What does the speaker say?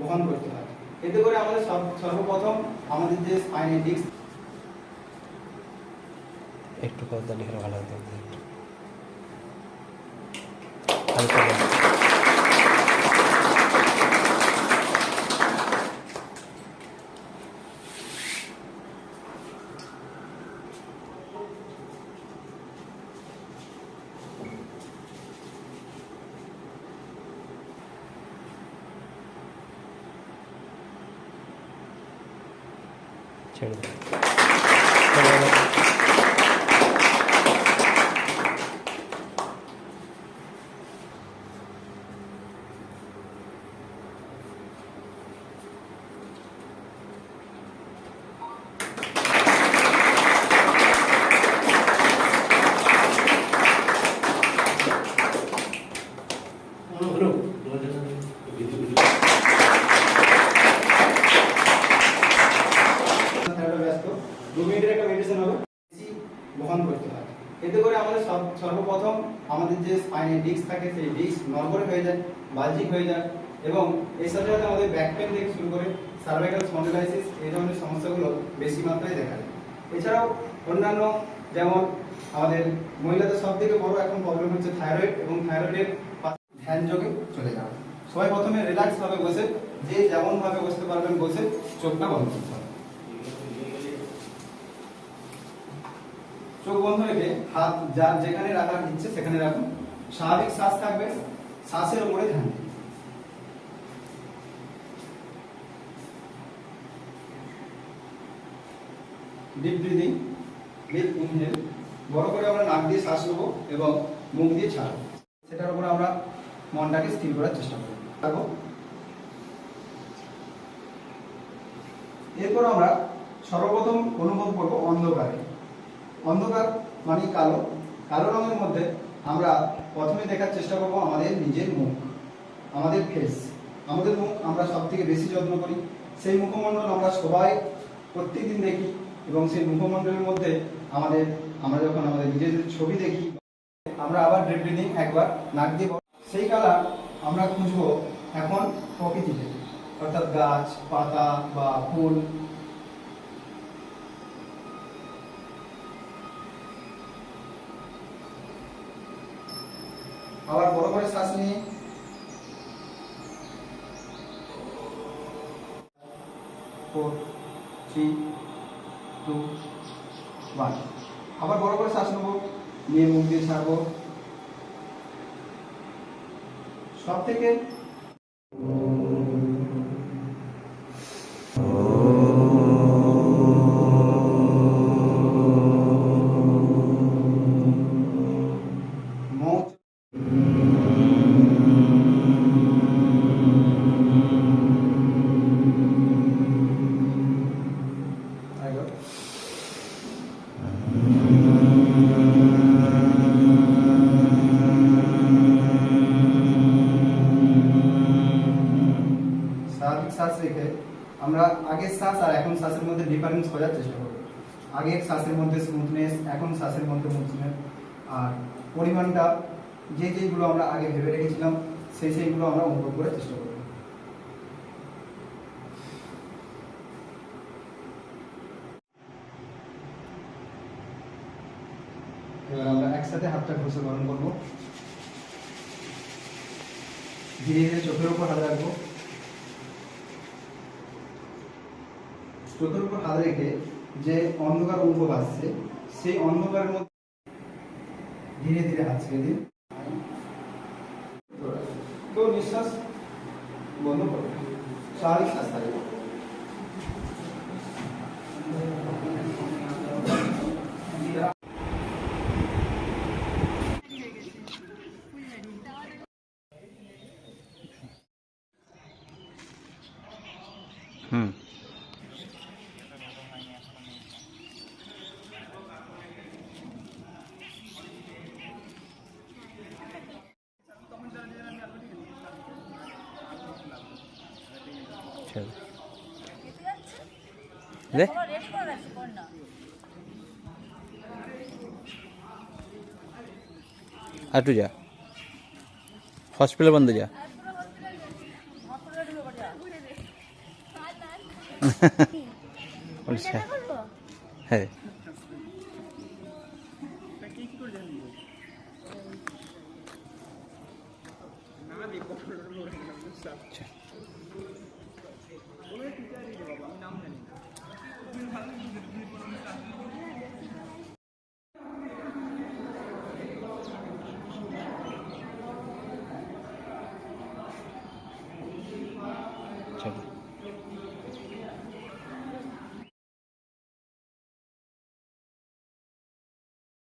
বহন করতে হয়। এতে করে আমাদের সব- সর্বপ্রথম আমাদের যে স্পাইনের ডিস্ক একটু কথা লিখে ভালো ছেড়ে দে চলো, চলো। থাইরয়েড ব্যস্ত দু মিনিটের একটা মেডিসিন হবে। বেশি বহন করতে হয়। এতে করে আমাদের সব- সর্বপ্রথম আমাদের যে স্পাইনের ডিস্ক থাকে, সেই ডিস্ক নরবরে হয়ে যায় বালজিক হয়ে যায় এবং এর সাথে সাথে আমাদের ব্যাক পেন থেকে শুরু করে সার্ভাইকাল স্পন্ডিলাইসিস এই ধরনের সমস্যাগুলো বেশি মাত্রায় দেখা যায়। এছাড়াও অন্যান্য যেমন আমাদের মহিলাদের সব থেকে বড় এখন প্রবলেম হচ্ছে থাইরয়েড এবং থাইরয়েডের ধ্যান যোগে চলে যাওয়া। সবাই প্রথমে রিল্যাক্স ভাবে বসে, যে যেমন ভাবে বসতে পারবেন বসে চোখটা বন্ধ করতে হবে চোখ বন্ধ রেখে হাত যার যেখানে রাখার ইচ্ছে সেখানে রাখুন। স্বাভাবিক শ্বাস থাকবে, শ্বাসের উপরে ধ্যান। ডিপ ব্রিদিং, ডিপ ইনহেল, বড় করে আমরা নাক দিয়ে শ্বাস নেব এবং মুখ দিয়ে ছাড়বো। সেটার উপরে আমরা মনটাকে স্থির করার চেষ্টা করব। রাখব। এরপর আমরা সর্বপ্রথম অনুভব করব অন্ধকারে। অন্ধকার মানে কালো কালো রঙের মধ্যে আমরা প্রথমে দেখার চেষ্টা করব আমাদের নিজের মুখ, আমাদের ফেস আমাদের মুখ আমরা সব থেকে বেশি যত্ন করি। সেই মুখমণ্ডল আমরা সবাই প্রত্যেকদিন দেখি এবং সেই মুখমণ্ডলের মধ্যে আমাদের, আমরা যখন আমাদের নিজেদের ছবি দেখি, আমরা আবার ড্রিপ ব্রিদিং একবার নাক দিয়ে সেই কালার আমরা খুঁজবো এখন প্রকৃতিতে। অর্থাৎ গাছ, পাতা বা ফুল আবার বড় করে শ্বাস নিয়ে। ফোর থ্রি টু আবার বড় করে শ্বাস নেব, নিয়ে মুখ দিয়ে ছাড়বো। সব থেকে রেখে আমরা আগের শ্বাস আর এখন শ্বাসের মধ্যে ডিফারেন্স খোঁজার চেষ্টা করব। আগের শ্বাসের মধ্যে স্মুথনেস এখন শ্বাসের মধ্যে স্মুথনেস আর পরিমাণটা যে যেগুলো আমরা আগে ভেবে রেখেছিলাম, সেই সেইগুলো আমরা অনুভব করার চেষ্টা করব। আমরা একসাথে হাতটা ঘষে গরম করব। ধীরে ধীরে চোখের উপর হাত রাখব। চোখের উপর হাত রেখে যে অন্ধকার অনুভব আসছে, সেই অন্ধকারের মধ্যে ধীরে ধীরে হাত ছেড়ে দিন। কেউ নিঃশ্বাস বন্ধ করবে স্বাভাবিক শ্বাস থাকবে হুম। চল আটু আর একটু যা। হসপিটাল বন্ধ যা। হ্যাঁ। চলো